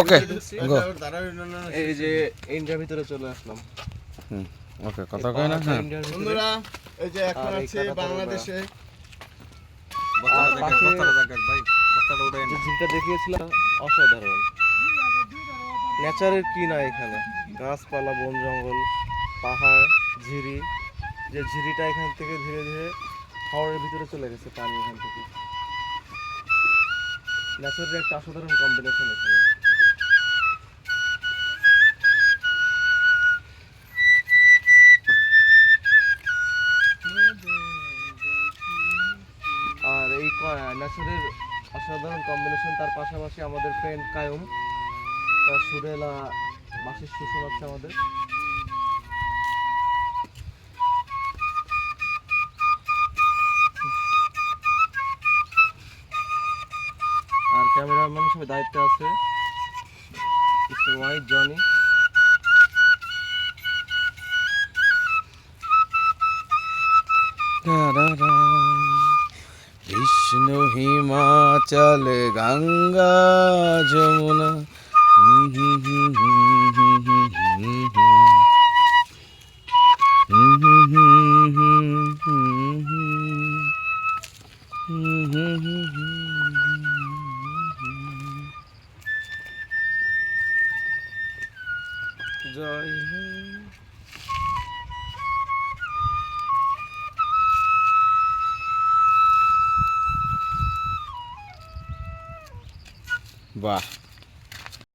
ওকে গো এই যে ইন্ডিয়ার ভিতরে চলে আসলাম। ওকে কথা কয় না? হ্যাঁ। বন্ধুরা এই যে এখন আছে বাংলাদেশে। ঝিলটা দেখিয়েছিলাম অসাধারণ। নেচারের কি না এখানে? গাছপালা বন জঙ্গল পাহাড় ঝিরি। যে ঝিরিটা এখান থেকে ধীরে ধীরে হাওড়ের ভিতরে চলে গেছে পানি এখান থেকে। নেচারের একটা অসাধারণ কম্বিনেশন এখানে। ন্যাচারের অসাধারণ কম্বিনেশন তার পাশাপাশি আমাদের ফ্রেন্ড কায়ুম। তার সুরেলা বাসের সুর হচ্ছে আমাদের। আর ক্যামেরাম্যান হিসেবে দায়িত্বে আছে ওয়াইট জনি কৃষ্ণ হিমাচল গঙ্গা যমুনা। হুম বাহ